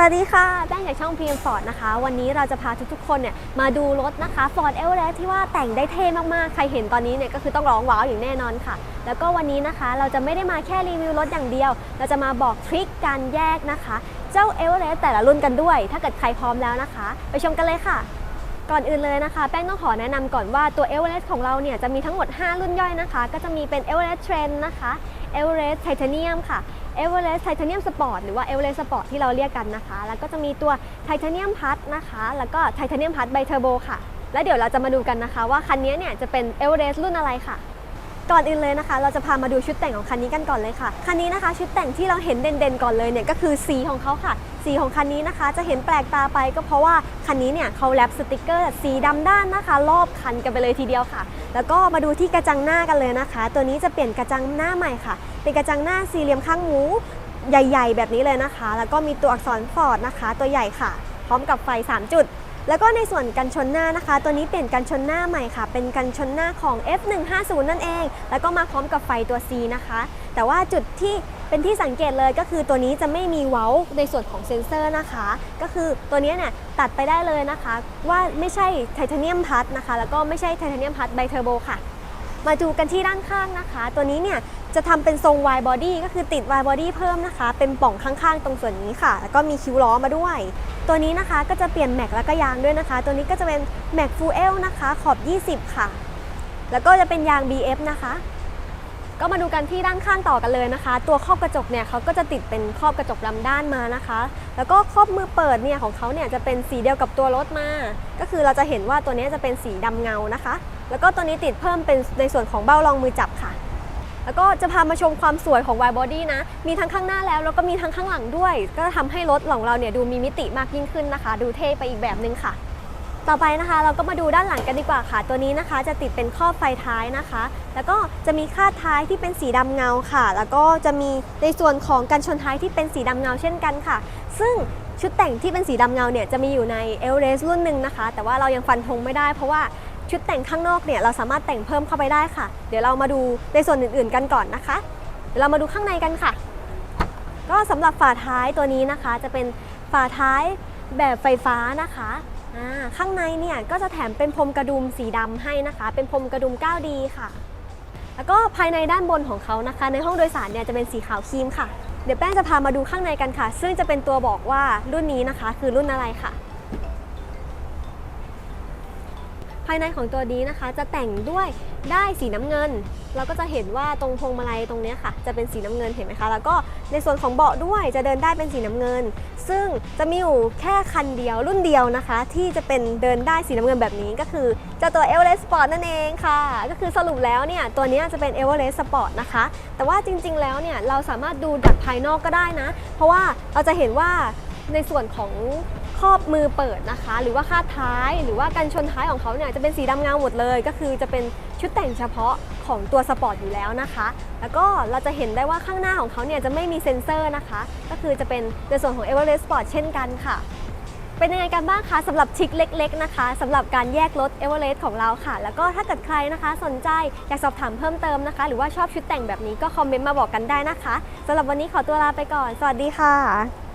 สวัสดีค่ะ แป้งจากช่อง PM Ford นะคะ วันนี้เราจะพาทุกๆ คนเนี่ยมาดูรถนะคะ Ford Everest ที่ว่าแต่งได้เท่มากๆ ใครเห็นตอนนี้เนี่ยก็คือต้องร้องว้าวอย่างแน่นอนค่ะ แล้วก็วันนี้นะคะเราจะไม่ได้มาแค่รีวิวรถอย่างเดียว เราจะมาบอกทริคการแยกนะคะ เจ้า Everest แต่ละรุ่นกันด้วย ถ้าเกิดใครพร้อมแล้วนะคะ ไปชมกันเลยค่ะก่อนอื่นเลยนะคะ แป้งต้องขอแนะนำก่อนว่าตัว Everest ของเราเนี่ยจะมีทั้งหมด 5 รุ่นย่อยนะคะ ก็จะมีเป็น Everest Trend นะคะ Everest Titanium ค่ะ Everest Titanium Sport หรือว่า Everest Sport ที่เราเรียกกันนะคะ แล้วก็จะมีตัว Titanium Plus นะคะ แล้วก็ Titanium Plus by Turbo ค่ะ แล้วเดี๋ยวเราจะมาดูกันนะคะ ว่าคันนี้เนี่ยจะเป็น Everest รุ่นอะไรค่ะ ก่อนอื่นเลยนะคะ เราจะพามาดูชุดแต่งของคันนี้กันก่อนเลยค่ะ คันนี้นะคะ ชุดแต่งที่เราเห็นเด่นๆก่อนเลยเนี่ยก็คือสีของเขาค่ะ สีของคันนี้นะคะ จะเห็นแปลกตาไปก็เพราะว่าคันนี้เนี่ยเขาแรปสติกเกอร์ สีดำด้านนะคะ รอบคันกันไปเลยทีเดียวค่ะ แล้วก็มาดูที่กระจังหน้ากันเลยนะคะ ตัวนี้จะเปลี่ยนกระจังหน้าใหม่ค่ะ เป็นกระจังหน้าสี่เหลี่ยมข้างหมูใหญ่ ๆ แบบนี้เลยนะคะ แล้วก็มีตัวอักษรฟอร์ดนะคะ ตัวใหญ่ค่ะ พร้อมกับไฟ 3 จุด แล้วก็ในส่วนกันชนหน้านะคะ ตัวนี้เปลี่ยนกันชนหน้าใหม่ค่ะ เป็นกันชนหน้าของ F150 นั่นเอง แล้วก็มาพร้อมกับไฟตัว C นะคะ แต่ว่าจุดที่เป็นที่สังเกตเลยก็คือตัวนี้จะไม่มีเว้าในส่วนของเซ็นเซอร์นะคะ ก็คือตัวนี้เนี่ยตัดไปได้เลยนะคะ ว่าไม่ใช่ไทเทเนียมพัทนะคะ แล้วก็ไม่ใช่ไทเทเนียมพัทไบเทอร์โบค่ะ มาดูกันที่ด้านข้างนะคะ ตัวนี้เนี่ย จะทำเป็นทรง Y body ก็คือติด Y body เพิ่มนะคะ เป็นป่องข้างๆ ตรงส่วนนี้ค่ะ แล้วก็มีคิ้วล้อมาด้วย ตัวนี้นะคะก็จะเปลี่ยนแม็กแล้วก็ยางด้วยนะคะ ตัวนี้ก็จะเป็นแม็กฟูเอลนะคะขอบ 20 ค่ะ แล้วก็จะเป็นยาง BF นะคะ ก็มาดูกันที่ด้านข้างต่อกันเลยนะคะ ตัวครอบกระจกเนี่ยเขาก็จะติดเป็นครอบกระจกดำด้านมานะคะ แล้วก็ครอบมือเปิดเนี่ยของเขาเนี่ยจะเป็นสีเดียวกับตัวรถมา ก็คือเราจะเห็นว่าตัวนี้จะเป็นสีดำเงานะคะ แล้วก็ตัวนี้ติดเพิ่มเป็นในส่วนของเบ้ารองมือจับค่ะ แล้วก็จะพามาชมความสวยของ Y body นะ มีทั้งข้างหน้าแล้วแล้วก็มีทั้งข้างหลังด้วย ก็ทำให้รถของเราเนี่ยดูมีมิติมากยิ่งขึ้นนะคะ ดูเท่ไปอีกแบบนึงค่ะ ต่อไปนะคะ เราก็มาดูด้านหลังกันดีกว่าค่ะ ตัวนี้นะคะจะติดเป็นครอบไฟท้ายนะคะ แล้วก็จะมีคาดท้ายที่เป็นสีดำเงาค่ะ แล้วก็จะมีในส่วนของกันชนท้ายที่เป็นสีดำเงาเช่นกันค่ะ ซึ่งชุดแต่งที่เป็นสีดำเงาเนี่ยจะมีอยู่ใน e l r a c e รุ่นหนึ่งนะคะ แต่ว่าเรายังฟันธงไม่ได้เพราะว่า ชุดแต่งข้างนอกเนี่ยเราสามารถแต่งเพิ่มเข้าไปได้ค่ะ เดี๋ยวเรามาดูในส่วนอื่นๆกันก่อนนะคะ เดี๋ยวเรามาดูข้างในกันค่ะ ก็สำหรับฝาท้ายตัวนี้นะคะ จะเป็นฝาท้ายแบบไฟฟ้านะคะข้างในเนี่ยก็จะแถมเป็นพรมกระดุมสีดำให้นะคะ เป็นพรมกระดุม 9D ค่ะ แล้วก็ภายในด้านบนของเขานะคะ ในห้องโดยสารเนี่ยจะเป็นสีขาวครีมค่ะ เดี๋ยวแป้งจะพามาดูข้างในกันค่ะ ซึ่งจะเป็นตัวบอกว่ารุ่นนี้นะคะ คือรุ่นอะไรค่ะ ภายในของตัวนี้นะคะ จะแต่งด้วยได้สีน้ำเงิน เราก็จะเห็นว่าตรงพวงมาลัยตรงนี้ค่ะ จะเป็นสีน้ำเงินเห็นไหมคะ แล้วก็ในส่วนของเบาะด้วยจะเดินได้เป็นสีน้ำเงิน ซึ่งจะมีอยู่แค่คันเดียวรุ่นเดียวนะคะ ที่จะเป็นเดินได้สีน้ำเงินแบบนี้ก็คือเจ้าตัว e v e r e s t Sport นั่นเองค่ะ ก็คือสรุปแล้วเนี่ยตัวนี้จะเป็น e v e r e s t Sport นะคะ แต่ว่าจริง ๆ แล้วเนี่ยเราสามารถดูจากภายนอกก็ได้นะ เพราะว่าเราจะเห็นว่าในส่วนของ ครอบมือเปิดนะคะ หรือว่าคาดท้าย หรือว่ากันชนท้ายของเขาเนี่ยจะเป็นสีดำเงาหมดเลย ก็คือจะเป็นชุดแต่งเฉพาะของตัวสปอร์ตอยู่แล้วนะคะ แล้วก็เราจะเห็นได้ว่าข้างหน้าของเขาเนี่ยจะไม่มีเซ็นเซอร์นะคะ ก็คือจะเป็นในส่วนของ e v e r e s t Sport เช่นกันค่ะ เป็นยังไงกันบ้างคะสำหรับทริคเล็ก ๆ นะคะสำหรับการแยกรถ e v e r e s t ของเราค่ะ แล้วก็ถ้าเกิดใครนะคะ สนใจอยากสอบถามเพิ่มเติมนะคะ หรือว่าชอบชุดแต่งแบบนี้ก็คอมเมนต์มาบอกกันได้นะคะสำหรับวันนี้ขอตัวลาไปก่อน สวัสดีค่ะ